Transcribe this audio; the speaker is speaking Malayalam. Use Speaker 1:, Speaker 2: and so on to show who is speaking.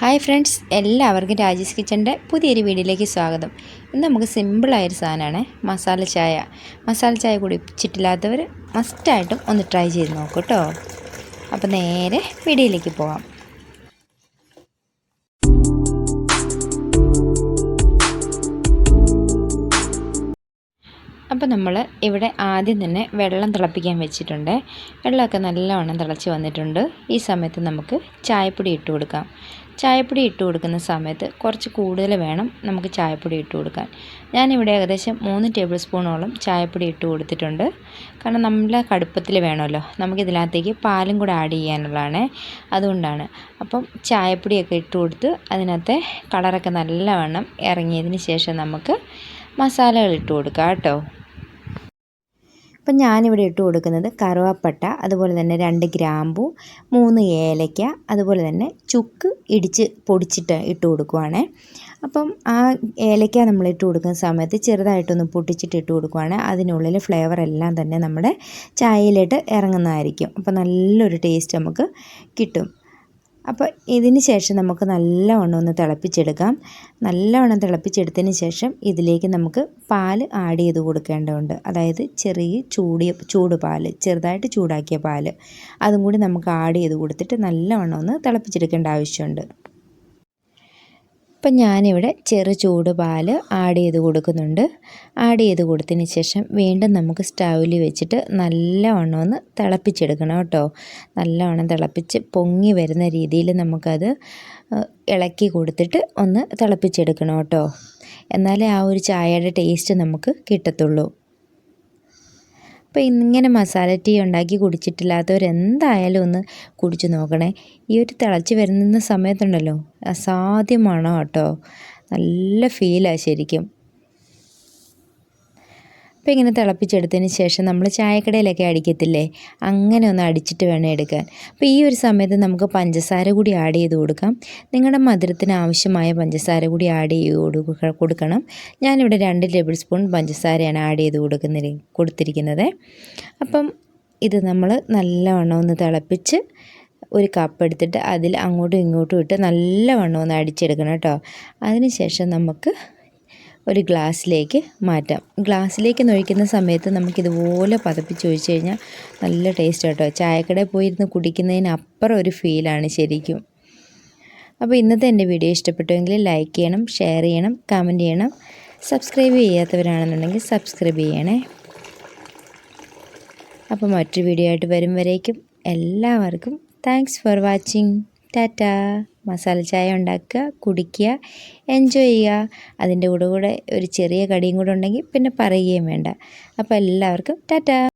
Speaker 1: ഹായ് ഫ്രണ്ട്സ് എല്ലാവർക്കും രാജേഷ് കിച്ചന്റെ പുതിയൊരു വീഡിയോയിലേക്ക് സ്വാഗതം. ഇന്ന് നമുക്ക് സിമ്പിളായൊരു സാധനമാണ് മസാല ചായ. മസാല ചായ കുടിച്ചിട്ടില്ലാത്തവർ മസ്റ്റായിട്ടും ഒന്ന് ട്രൈ ചെയ്ത് നോക്കൂ കേട്ടോ. അപ്പോൾ നേരെ വീഡിയോയിലേക്ക് പോവാം. അപ്പോൾ നമ്മൾ ഇവിടെ ആദ്യം തന്നെ വെള്ളം തിളപ്പിക്കാൻ വെച്ചിട്ടുണ്ട്. വെള്ളമൊക്കെ നല്ലവണ്ണം തിളച്ച് വന്നിട്ടുണ്ട്. ഈ സമയത്ത് നമുക്ക് ചായപ്പൊടി ഇട്ട് കൊടുക്കാം. ചായപ്പൊടി ഇട്ട് കൊടുക്കുന്ന സമയത്ത് കുറച്ച് കൂടുതൽ വേണം നമുക്ക് ചായപ്പൊടി ഇട്ട് കൊടുക്കാൻ. ഞാനിവിടെ ഏകദേശം മൂന്ന് ടേബിൾ സ്പൂണോളം ചായപ്പൊടി ഇട്ട് കൊടുത്തിട്ടുണ്ട്. കാരണം നമ്മളെ കടുപ്പത്തിൽ വേണമല്ലോ. നമുക്കിതിനകത്തേക്ക് പാലും കൂടെ ആഡ് ചെയ്യാനുള്ളതാണ്. അതുകൊണ്ടാണ്. അപ്പം ചായപ്പൊടിയൊക്കെ ഇട്ട് കൊടുത്ത് അതിനകത്തെ കളറൊക്കെ നല്ലവണ്ണം ഇറങ്ങിയതിന് ശേഷം നമുക്ക് മസാലകൾ ഇട്ട് കൊടുക്കാം കേട്ടോ. അപ്പം ഞാനിവിടെ ഇട്ട് കൊടുക്കുന്നത് കറുവാപ്പട്ട അതുപോലെ തന്നെ രണ്ട് ഗ്രാമ്പു മൂന്ന് ഏലയ്ക്ക അതുപോലെ തന്നെ ചുക്ക് ഇടിച്ച് പൊടിച്ചിട്ട് ഇട്ട് കൊടുക്കുവാണ്. അപ്പം ആ ഏലയ്ക്ക നമ്മൾ ഇട്ട് കൊടുക്കുന്ന സമയത്ത് ചെറുതായിട്ടൊന്ന് പൊട്ടിച്ചിട്ട് ഇട്ട് കൊടുക്കുവാണ്. അതിനുള്ളിൽ ഫ്ലേവർ എല്ലാം തന്നെ നമ്മുടെ ചായയിലിട്ട് ഇറങ്ങുന്നതായിരിക്കും. അപ്പോൾ നല്ലൊരു ടേസ്റ്റ് നമുക്ക് കിട്ടും. അപ്പോൾ ഇതിന് ശേഷം നമുക്ക് നല്ലവണ്ണം ഒന്ന് തിളപ്പിച്ചെടുക്കാം. നല്ലവണ്ണം തിളപ്പിച്ചെടുത്തതിന് ശേഷം ഇതിലേക്ക് നമുക്ക് പാൽ ആഡ് ചെയ്ത് കൊടുക്കേണ്ടതുണ്ട്. അതായത് ചെറിയ ചൂടിയ ചൂട് പാൽ ചെറുതായിട്ട് ചൂടാക്കിയ പാൽ അതും കൂടി നമുക്ക് ആഡ് ചെയ്ത് കൊടുത്തിട്ട് നല്ലവണ്ണം ഒന്ന് തിളപ്പിച്ചെടുക്കേണ്ട ആവശ്യമുണ്ട്. ഇപ്പം ഞാനിവിടെ ചെറു ചൂട് പാൽ ആഡ് ചെയ്ത് കൊടുക്കുന്നുണ്ട്. ആഡ് ചെയ്ത് കൊടുത്തതിന് ശേഷം വീണ്ടും നമുക്ക് സ്റ്റൗവിൽ വെച്ചിട്ട് നല്ലവണ്ണം ഒന്ന് തിളപ്പിച്ചെടുക്കണം കേട്ടോ. നല്ലവണ്ണം തിളപ്പിച്ച് പൊങ്ങി വരുന്ന രീതിയിൽ നമുക്കത് ഇളക്കി കൊടുത്തിട്ട് ഒന്ന് തിളപ്പിച്ചെടുക്കണം കേട്ടോ. എന്നാലേ ആ ഒരു ചായയുടെ ടേസ്റ്റ് നമുക്ക് കിട്ടത്തുള്ളൂ. അപ്പോൾ ഇങ്ങനെ മസാല ടീ ഉണ്ടാക്കി കുടിച്ചിട്ടില്ലാത്തവരെന്തായാലും ഒന്ന് കുടിച്ച് നോക്കണേ. ഈ ഒരു തിളച്ച് വരുന്ന സമയത്തുണ്ടല്ലോ അസാധ്യമാണോ കേട്ടോ? നല്ല ഫീലാണ് ശരിക്കും. അപ്പോൾ ഇങ്ങനെ തിളപ്പിച്ചെടുത്തതിന് ശേഷം നമ്മൾ ചായക്കടയിലൊക്കെ അടിക്കത്തില്ലേ? അങ്ങനെ ഒന്ന് അടിച്ചിട്ട് വേണം എടുക്കാൻ. അപ്പോൾ ഈ ഒരു സമയത്ത് നമുക്ക് പഞ്ചസാര കൂടി ആഡ് ചെയ്ത് കൊടുക്കാം. നിങ്ങളുടെ മധുരത്തിന് ആവശ്യമായ പഞ്ചസാര കൂടി ആഡ് ചെയ്ത് കൊടുക്കണം. ഞാനിവിടെ രണ്ട് ടേബിൾ സ്പൂൺ പഞ്ചസാരയാണ് ആഡ് ചെയ്ത് കൊടുക്കുന്ന കൊടുത്തിരിക്കുന്നത്. അപ്പം ഇത് നമ്മൾ നല്ലവണ്ണം ഒന്ന് തിളപ്പിച്ച് ഒരു കപ്പ് എടുത്തിട്ട് അതിൽ അങ്ങോട്ടും ഇങ്ങോട്ടും ഇട്ട് നല്ലവണ്ണം ഒന്ന് അടിച്ചെടുക്കണം കേട്ടോ. അതിനുശേഷം നമുക്ക് ഒരു ഗ്ലാസ്സിലേക്ക് മാറ്റാം. ഗ്ലാസ്സിലേക്ക് നൊഴിക്കുന്ന സമയത്ത് നമുക്കിതുപോലെ പതപ്പിച്ച് ഒഴിച്ച് കഴിഞ്ഞാൽ നല്ല ടേസ്റ്റ് കേട്ടോ ചായക്കടയിൽ പോയിരുന്ന് കുടിക്കുന്നതിനപ്പുറം ഒരു ഫീലാണ് ശരിക്കും. അപ്പോൾ ഇന്നത്തെ എന്റെ വീഡിയോ ഇഷ്ടപ്പെട്ടുവെങ്കിൽ ലൈക്ക് ചെയ്യണം ഷെയർ ചെയ്യണം കമന്റ് ചെയ്യണം. സബ്സ്ക്രൈബ് ചെയ്യാത്തവരാണെന്നുണ്ടെങ്കിൽ സബ്സ്ക്രൈബ് ചെയ്യണേ. അപ്പോൾ മറ്റൊരു വീഡിയോ ആയിട്ട് വരും വരേക്കും. എല്ലാവർക്കും thanks for watching tata masala ചായ ഉണ്ടാക്കുക കുടിക്കുക എൻജോയ് ചെയ്യുക. അതിന്റെ കൂടെ കൂടെ ഒരു ചെറിയ കടിയും കൂടെ ഉണ്ടെങ്കിൽ പിന്നെ പറയുകയും വേണ്ട. അപ്പോൾ എല്ലാവർക്കും ടാറ്റ.